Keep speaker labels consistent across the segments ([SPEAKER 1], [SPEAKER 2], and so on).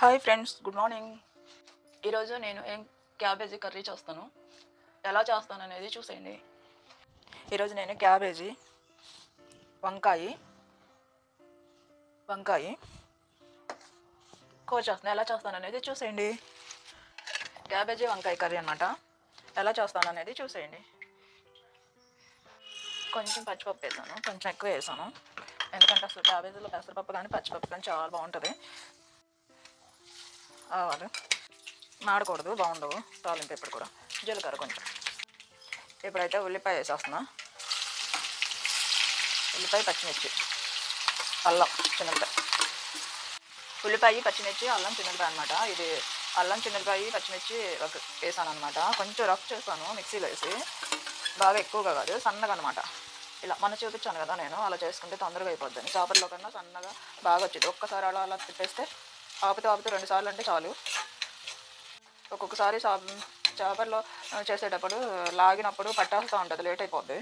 [SPEAKER 1] Hi friends good morning. ఈరోజు నేను ఏం క్యాబేజీ కర్రీ చేస్తాను? ఎలా చేస్తాను అనేది చూసేయండి. ఈరోజు నేను క్యాబేజీ వంకాయ వంకాయ కో చేస్తాను ఎలా చేస్తాను అనేది చూసేయండి. క్యాబేజీ వంకాయ కర్రీ అనమాట ఎలా చేస్తాను అనేది చూసేయండి. కొంచెం పచ్చిపప్పు వేసాను కొంచెం ఎక్కువ వేసాను. ఎందుకంటే అసలు క్యాబేజీలో పెసరపప్పు కానీ పచ్చిపప్పు కానీ చాలా బాగుంటుంది. ఆవాలు. మాడకూడదు బాగుండవు. తాలింపు ఎప్పుడు కూడా. జీలకర్ర కొంచెం. ఇప్పుడైతే ఉల్లిపాయ వేసేస్తున్నా. ఉల్లిపాయ పచ్చిమిర్చి. అల్లం చిన్నపాయ ఉల్లిపాయ పచ్చిమిర్చి అల్లం చిన్నపాయ అనమాట ఇది అల్లం చిన్నపాయ పచ్చిమిర్చి ఒక వేసాను అనమాట కొంచెం రఫ్ చేస్తాను మిక్సీలో వేసి. బాగా ఎక్కువగా కాదు సన్నగా అనమాట ఇలా మన చూపించాను కదా నేను అలా చేసుకుంటే తొందరగా అయిపోద్దని. చేపల్లో కన్నా సన్నగా బాగా వచ్చింది. ఒక్కసారి అలా అలా తిప్పేస్తే ఆపుతూ ఆపుతూ రెండు సార్లు అంటే చాలు. ఒక్కొక్కసారి చేపల్లో చేసేటప్పుడు లాగినప్పుడు పట్టేస్తూ ఉంటుంది లేట్ అయిపోద్ది.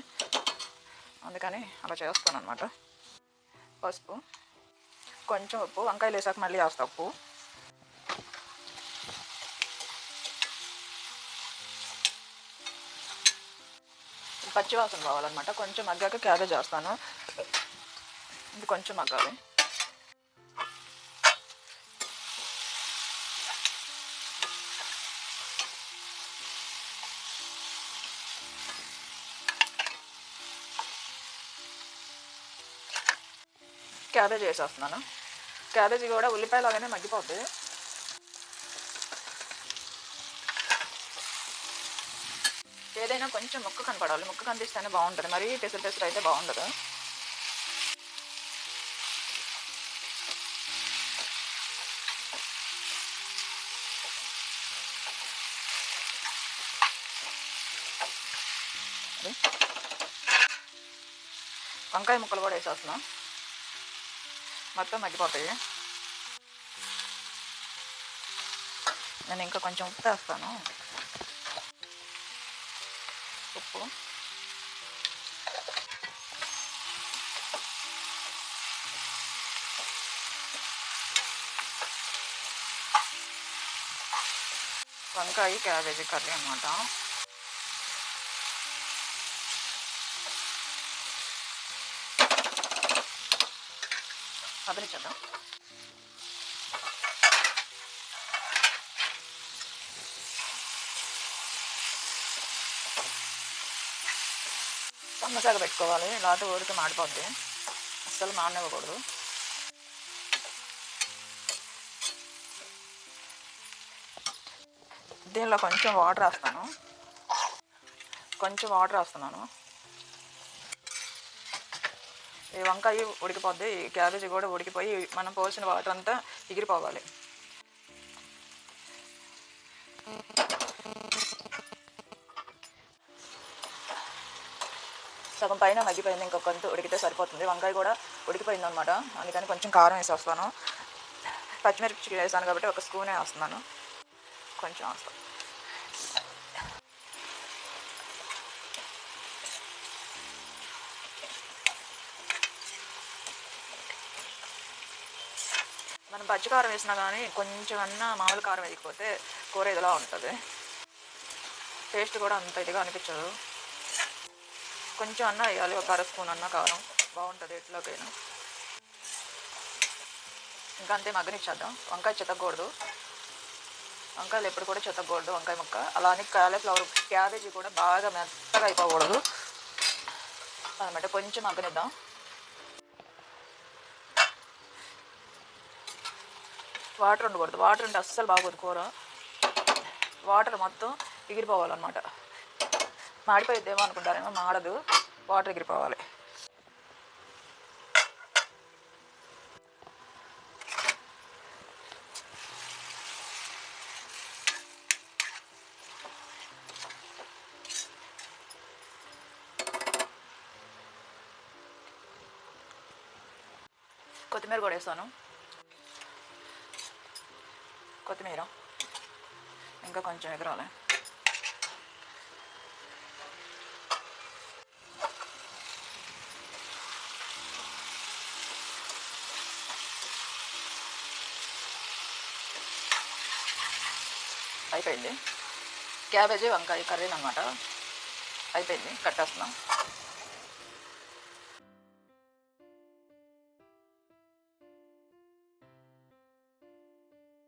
[SPEAKER 1] అందుకని అలా చేస్తాను అనమాట పసుపు కొంచెం ఉప్పు వంకాయలు వేసాక మళ్ళీ వేస్తా ఉప్పు. పచ్చివాసన కావాలన్నమాట కొంచెం మగ్గాక క్యాబేజ్ వేస్తాను ఇది కొంచెం మగ్గాలి. క్యాబేజ్ వేసేస్తున్నాను. క్యాబేజీ కూడా ఉల్లిపాయ లాగానే మగ్గిపోద్ది. ఏదైనా కొంచెం ముక్క కనపడాలి. ముక్క కనిపిస్తేనే బాగుంటుంది. మరీ పెసరు పెసరు అయితే బాగుండదు. వంకాయ ముక్కలు కూడా వేసేస్తున్నాం. మొత్తం మగ్గిపోతాయి. నేను ఇంకా కొంచెం ఉప్పు వేస్తాను. ఉప్పు. వంకాయ క్యాబేజీ కర్రీ అనమాట కదిలించేద్దాం సన్నసాగ పెట్టుకోవాలి లేకపోతే ఊరికి మాడిపోద్ది. అస్సలు మాడనివ్వకూడదు. దీనిలో కొంచెం వాటర్ వేస్తాను కొంచెం వాటర్ వేస్తున్నాను. ఈ వంకాయ ఉడికిపోద్ది ఈ క్యాబేజీ కూడా ఉడికిపోయి మనం పోసిన వాటర్ అంతా ఎగిరిపోవాలి. సగం పైన మగ్గిపోయింది ఇంకొక కొంత ఉడికితే సరిపోతుంది. వంకాయ కూడా ఉడికిపోయింది అనమాట అందుకని కొంచెం కారం వేసేస్తాను పచ్చిమిర్చి వేసాను కాబట్టి ఒక స్పూనే వేస్తున్నాను. కొంచెం వస్తాను. మనం పచ్చి కారం వేసినా కానీ కొంచెం అన్నా మామూలు కారం వేయకపోతే కూర ఇదిలా ఉంటుంది. టేస్ట్ కూడా అంత ఇదిగా అనిపించదు. కొంచెం అన్న వేయాలి ఒక అర స్పూన్ అన్న కారం. బాగుంటుంది ఎట్లోకైనా ఇంకా అంతే మగ్గనిచ్చేద్దాం. వంకాయ చెతకూడదు. వంకాయలు ఎప్పుడు కూడా చెతకూడదు వంకాయ ముక్క. అలానే కాలీఫ్లవర్ క్యాబేజీ కూడా బాగా మెత్తగా అయిపోకూడదు. అనమాట కొంచెం మగ్గనిద్దాం. వాటర్ ఉండకూడదు. వాటర్ ఉంటే అస్సలు బాగోదు కూర. వాటర్ మొత్తం ఎగిరిపోవాలన్నమాట. మాడిపోయిద్దేమో అనుకుంటారేమో మాడదు వాటర్ ఎగిరిపోవాలి. కొత్తిమీర కూడా వేస్తాను. కొత్తిమీర ఇంకా కొంచెం ఎగరాలి అయిపోయింది. క్యాబేజీ వంకాయ కర్రీ అనమాట అయిపోయింది. కట్టేస్తున్నాం